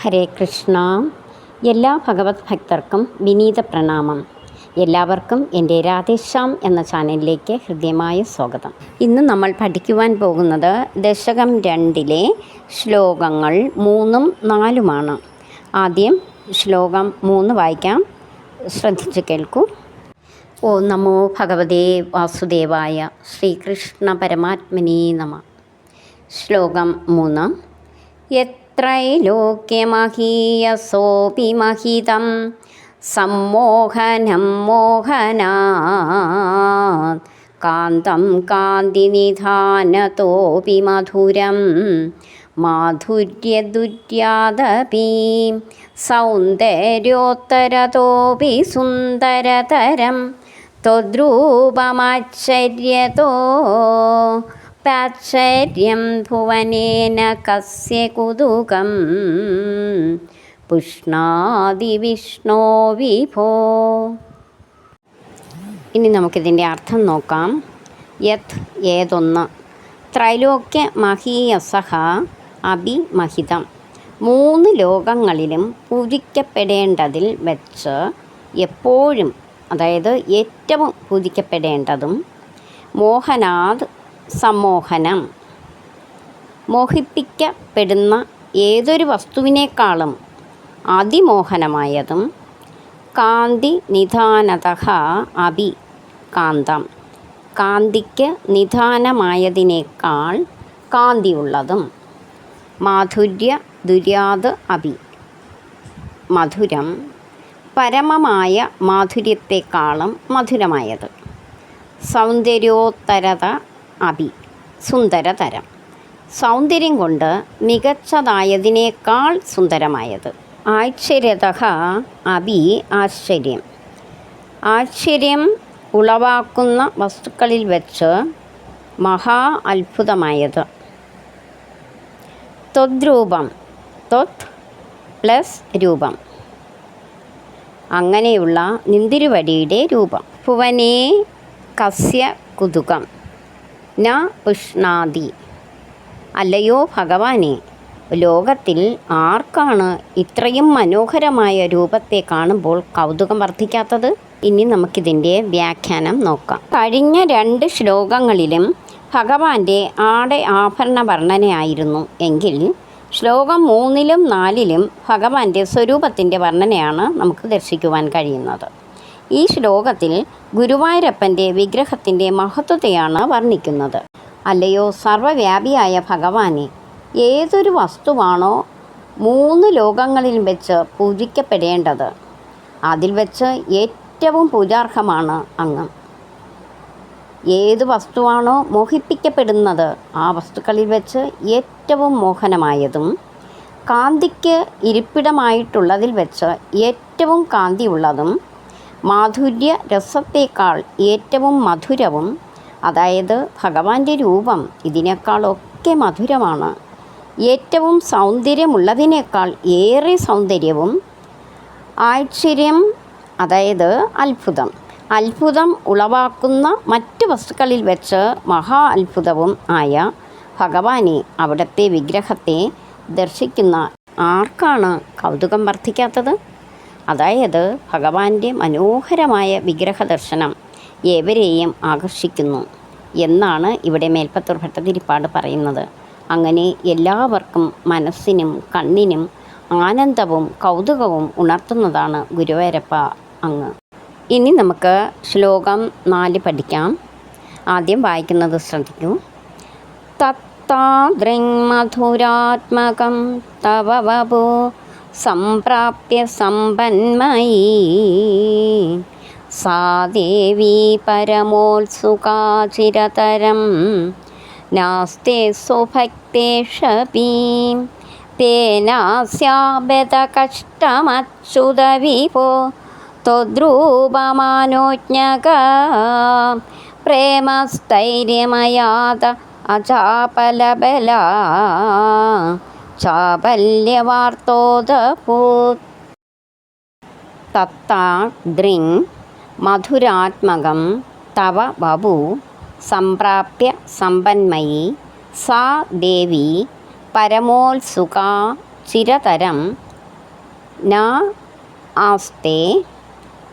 ഹരേ കൃഷ്ണ. എല്ലാ ഭഗവത് ഭക്തർക്കും വിനീത പ്രണാമം. എല്ലാവർക്കും എന്റെ രാധേശ്യാം എന്ന ചാനലിലേക്ക് ഹൃദ്യമായ സ്വാഗതം. ഇന്ന് നമ്മൾ പഠിക്കുവാൻ പോകുന്നത് ദശകം രണ്ടിലെ ശ്ലോകങ്ങൾ മൂന്നും നാലുമാണ്. ആദ്യം ശ്ലോകം മൂന്ന് വായിക്കാം. ശ്രദ്ധിച്ചു കേൾക്കൂ. ഓ നമോ ഭഗവതേ വാസുദേവായ ശ്രീകൃഷ്ണ പരമാത്മനീ നമ. ശ്ലോകം മൂന്ന്. ത്രൈലോക്യമഹീയസോപി മഹിതം സമ്മോഹനം മോഹനാത് കാന്തം കാന്തിനിധാനതോപി മധുരം മാധുര്യദുര്യാദപി സൗന്ദര്യോത്തരതോപി സുന്ദരതരം ത്വദ്രൂപമാശ്ചര്യതോ പാശ്ചര്യം ഭുവനേന കസ്യ കുതുകം. പുഷ്ണാതി വിഷ്ണോ വിഭോ. ഇനി നമുക്കിതിന്റെ അർത്ഥം നോക്കാം. യത് ഏതൊന്ന്? ത്രൈലോക്യ മഹീയസഹ അഭിമഹിതം. മൂന്ന് ലോകങ്ങളിലും പൂജിക്കപ്പെടേണ്ടതിൽ വെച്ച് എപ്പോഴും അതായത് ഏറ്റവും പൂജിക്കപ്പെടേണ്ടതും മോഹനാദ് സമ്മോഹനം മോഹിപ്പിക്കപ്പെടുന്ന ഏതൊരു വസ്തുവിനേക്കാളും അതിമോഹനമായതും കാന്തി നിധാനത അഭി കാന്തം. കാന്തിക്ക് നിധാനമായതിനേക്കാൾ കാന്തിയുള്ളതും മാധുര്യ ദുര്യാത് അഭി. മധുരം പരമമായ മാധുര്യത്തെക്കാളും മധുരമായത്. സൗന്ദര്യോത്തരത അഭി. സുന്ദരതരം. സൗന്ദര്യം കൊണ്ട് മികച്ചതായതിനേക്കാൾ സുന്ദരമായത്. ആശ്ചര്യത അഭി ആശ്ചര്യം. ആശ്ചര്യം ഉളവാക്കുന്ന വസ്തുക്കളിൽ വെച്ച് മഹാ അത്ഭുതമായത്. ത്വദ്രൂപം ത്വത് പ്ലസ് രൂപം. അങ്ങനെയുള്ള നിന്തിരുവടിയുടെ രൂപം. ഭുവനേ കസ്യ കുതുകം. ന ഉഷ്ണാതി അല്ലയോ ഭഗവാനെ ലോകത്തിൽ ആർക്കാണ് ഇത്രയും മനോഹരമായ രൂപത്തെ കാണുമ്പോൾ കൗതുകം വർദ്ധിക്കാത്തത്? ഇനി നമുക്കിതിന്റെ വ്യാഖ്യാനം നോക്കാം. കഴിഞ്ഞ രണ്ട് ശ്ലോകങ്ങളിലും ഭഗവാന്റെ ആടെ ആഭരണ വർണനയായിരുന്നു എങ്കിൽ ശ്ലോകം മൂന്നിലും നാലിലും ഭഗവാന്റെ സ്വരൂപത്തിന്റെ വർണനയാണ് നമുക്ക് ദർശിക്കുവാൻ കഴിയുന്നത്. ഈ ശ്ലോകത്തിൽ ഗുരുവായൂരപ്പന്റെ വിഗ്രഹത്തിന്റെ മഹത്വത്തെയാണ് വർണിക്കുന്നത്. അല്ലയോ സർവവ്യാപിയായ ഭഗവാനെ ഏതൊരു വസ്തുവാണോ മൂന്ന് ലോകങ്ങളിൽ വെച്ച് പൂജിക്കപ്പെടേണ്ടത്. അതിൽ വെച്ച് ഏറ്റവും പൂജാർഹമാണ് അങ്ങ്. ഏത് വസ്തുവാണോ മോഹിപ്പിക്കപ്പെടുന്നത് ആ വസ്തുക്കളിൽ വെച്ച് ഏറ്റവും മോഹനമായതും കാന്തിക്ക് ഇരിപ്പിടമായിട്ടുള്ളതിൽ വെച്ച് ഏറ്റവും കാന്തിയുള്ളതും മാധുര്യ രസത്തേക്കാൾ ഏറ്റവും മധുരവും അതായത് ഭഗവാന്റെ രൂപം ഇതിനേക്കാളൊക്കെ മധുരമാണ്. ഏറ്റവും സൗന്ദര്യമുള്ളതിനേക്കാൾ ഏറെ സൗന്ദര്യവും ആശ്ചര്യം അതായത് അത്ഭുതം. അത്ഭുതം ഉളവാക്കുന്ന മറ്റ് വസ്തുക്കളിൽ വെച്ച് മഹാ അത്ഭുതവും ആയ ഭഗവാനെ അവിടുത്തെ വിഗ്രഹത്തെ ദർശിക്കുന്ന ആർക്കാണ് കൗതുകം വർദ്ധിക്കാത്തത്? അതായത് ഭഗവാന്റെ മനോഹരമായ വിഗ്രഹ ദർശനം ഏവരെയും ആകർഷിക്കുന്നു എന്നാണ് ഇവിടെ മേൽപ്പത്തൂർ ഭട്ടതിരിപ്പാട് പറയുന്നത്. അങ്ങനെ എല്ലാവർക്കും മനസ്സിനും കണ്ണിനും ആനന്ദവും കൗതുകവും ഉണർത്തുന്നതാണ് ഗുരുവായൂരപ്പ അങ്ങ്. ഇനി നമുക്ക് ശ്ലോകം നാല് പഠിക്കാം. ആദ്യം വായിക്കുന്നത് ശ്രദ്ധിക്കൂ. തത്താദൃങ്മധുരാത്മകം തവ വപോ सम्प्राप्य सम्पन्मयी सा देवी परमोत्सुकाचिरतरं नास्ते स्वभक्तेषपि तेनास्याबदकष्टमच्युतविभो त्वद्रूपमानोज्ञक प्रेमस्थैर्यमयात अचापलबला ചാപല്യവാർത്തോദഭൂത് തത്താദ്രിങ് മധുരാത്മകം തവ ബഭു സംപ്രാപ്യ സമ്പന്മയി സാ ദേവി പരമോത്സുക ചിരതരം न आस्ते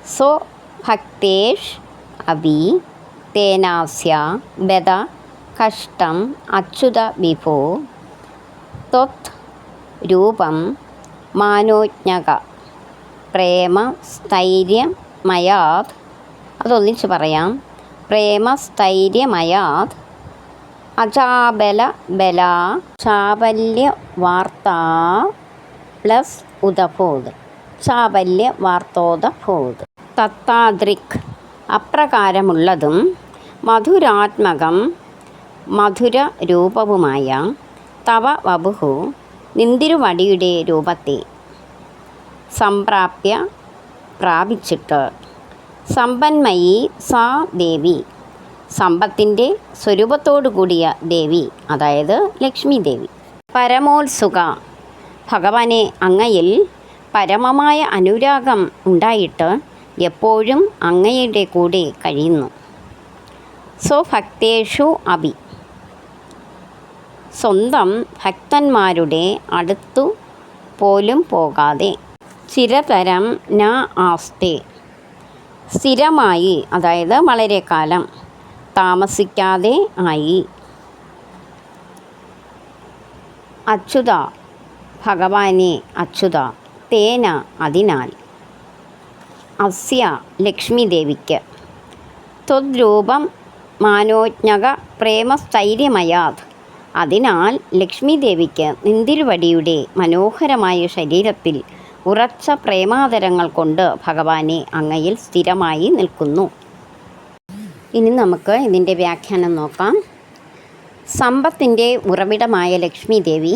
സോ ഭക്തേഷ് അഭി തേനാസ്യ ബദ കഷ്ടം അച്യുത വിഭോ ത്വത് രൂപം മാനോജ്ഞക. പ്രേമ സ്ഥൈര്യമയാത്. അതൊന്നിച്ച് പറയാം. പ്രേമ സ്ഥൈര്യമയാത്. അചാബല ബല ചാബല്യ വാർത്ത പ്ലസ് ഉദഭൂത് ചാബല്യ വാർത്തോദഭൂത് തത്താദ്രിക്. അപ്രകാരമുള്ളതും മധുരാത്മകം മധുര രൂപവുമായ തവ വപുഹു നിന്തിരുവടിയുടെ രൂപത്തെ സംപ്രാപ്യ പ്രാപിച്ചിട്ട് സമ്പന്മയി സാ ദേവി സമ്പത്തിന്റെ സ്വരൂപത്തോടു കൂടിയ ദേവി അതായത് ലക്ഷ്മി ദേവി. പരമോത്സുക ഭഗവാനെ അങ്ങയിൽ പരമമായ അനുരാഗം ഉണ്ടായിട്ട് എപ്പോഴും അങ്ങയുടെ കൂടെ കഴിയുന്നു. സ്വഭക്തേഷു അഭി. സ്വന്തം ഭക്തന്മാരുടെ അടുത്തു പോലും പോകാതെ. ചിരതരം ന ആസ്തേ. സ്ഥിരമായി അതായത് വളരെ കാലം താമസിക്കാതെ ആയി. അച്യുത ഭഗവാനെ അച്യുത തേന അതിനാൽ. അസ്യ ലക്ഷ്മി ദേവിക്ക് ത്വദ്രൂപം മാനോജ്ഞക പ്രേമസ്ഥൈര്യമയാത്. അതിനാൽ ലക്ഷ്മി ദേവിക്ക് നിന്തിരുവടിയുടെ മനോഹരമായ ശരീരത്തിൽ ഉറച്ച പ്രേമാതരങ്ങൾ കൊണ്ട് ഭഗവാനെ അങ്ങയിൽ സ്ഥിരമായി നിൽക്കുന്നു. ഇനി നമുക്ക് ഇതിന്റെ വ്യാഖ്യാനം നോക്കാം. സമ്പത്തിന്റെ ഉറവിടമായ ലക്ഷ്മി ദേവി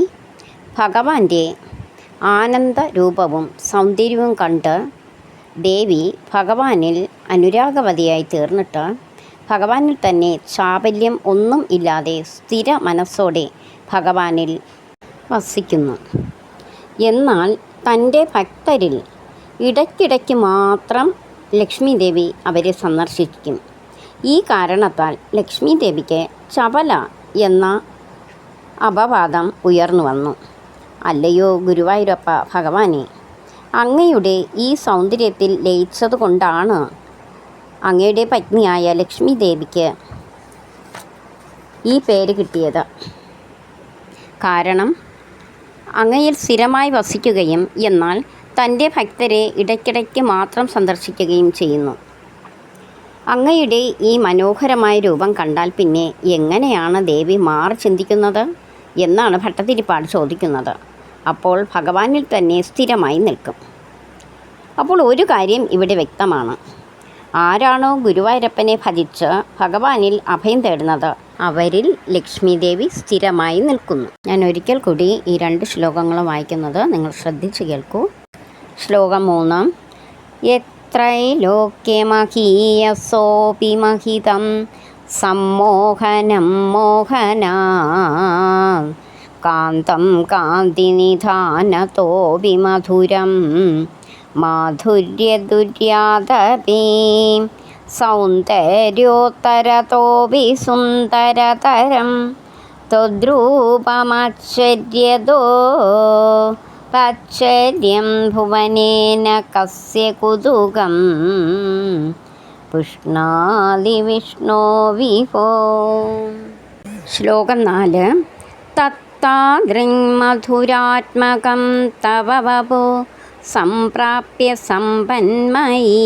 ഭഗവാന്റെ ആനന്ദ രൂപവും സൗന്ദര്യവും കണ്ട് ദേവി ഭഗവാനിൽ അനുരാഗവതിയായി തീർന്നിട്ട് ഭഗവാനിൽ തന്നെ ചാപല്യം ഒന്നും ഇല്ലാതെ സ്ഥിര മനസ്സോടെ ഭഗവാനിൽ വസിക്കുന്നു. എന്നാൽ തന്റെ ഭക്തരിൽ ഇടയ്ക്കിടയ്ക്ക് മാത്രം ലക്ഷ്മി ദേവി അവരെ സന്ദർശിക്കും. ഈ കാരണത്താൽ ലക്ഷ്മി ദേവിക്ക് ചപല എന്ന അപവാദം ഉയർന്നു വന്നു. അല്ലയോ ഗുരുവായൂരപ്പ ഭഗവാനെ അങ്ങയുടെ ഈ സൗന്ദര്യത്തിൽ ലയിച്ചതുകൊണ്ടാണ് അങ്ങയുടെ പത്നിയായ ലക്ഷ്മി ദേവിക്ക് ഈ പേര് കിട്ടിയത്. കാരണം അങ്ങയിൽ സ്ഥിരമായി വസിക്കുകയും എന്നാൽ തന്റെ ഭക്തരെ ഇടയ്ക്കിടയ്ക്ക് മാത്രം സന്ദർശിക്കുകയും ചെയ്യുന്നു. അങ്ങയുടെ ഈ മനോഹരമായ രൂപം കണ്ടാൽ പിന്നെ എങ്ങനെയാണ് ദേവി മാറി ചിന്തിക്കുന്നത് എന്നാണ് ഭട്ടതിരിപ്പാട് ചോദിക്കുന്നത്. അപ്പോൾ ഭഗവാനിൽ തന്നെ സ്ഥിരമായി നിൽക്കും. അപ്പോൾ ഒരു കാര്യം ഇവിടെ വ്യക്തമാണ്. ആരാണോ ഗുരുവായൂരപ്പനെ ഭജിച്ച് ഭഗവാനിൽ അഭയം തേടുന്നത്. അവരിൽ ലക്ഷ്മി ദേവി സ്ഥിരമായി നിൽക്കുന്നു. ഞാൻ ഒരിക്കൽ കൂടി ഈ രണ്ട് ശ്ലോകങ്ങളും വായിക്കുന്നത് നിങ്ങൾ ശ്രദ്ധിച്ചു കേൾക്കൂ. ശ്ലോകം മൂന്ന്. എത്രൈലോക്യമഹീയസോപി മഹിതം സമ്മോഹനം മോഹനാ. കാന്തം കാന്തിനിധാനതോപി മധുരം മാധുര്യദുര്യാദപി സൗന്ദര്യോത്തരതോപി സുന്ദരതരം ത്വദ്രൂപമാശ്ചര്യതോ പാശ്ചര്യം ഭുവനേന കസ്യ കുതുകം. പുഷ്ണാതി വിഷ്ണോ വിഹോ. ശ്ലോകം നാല്. തത്താദൃങ്മധുരാത്മകം തവ വപോ. सम्प्राप्य सम्पन्मयी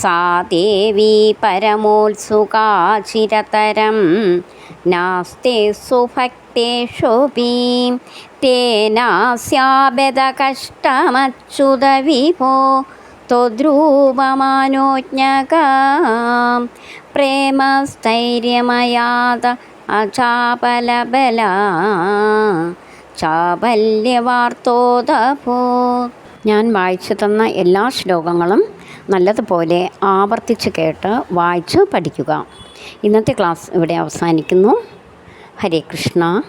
सा देवी परमोत्सुकाचिरतरं नास्ते सुभक्तेषुपि तेनास्याबदकष्टमच्युतविभो त्वद्रूपमानोज्ञका प्रेमस्थैर्यमयाद अचापलबला ചാബല്യവാർത്തോദഭോ ഞാൻ വായിച്ചു തന്ന എല്ലാ ശ്ലോകങ്ങളും നല്ലതുപോലെ ആവർത്തിച്ച് കേട്ട് വായിച്ച് പഠിക്കുക. ഇന്നത്തെ ക്ലാസ് ഇവിടെ അവസാനിക്കുന്നു. ഹരേ കൃഷ്ണ.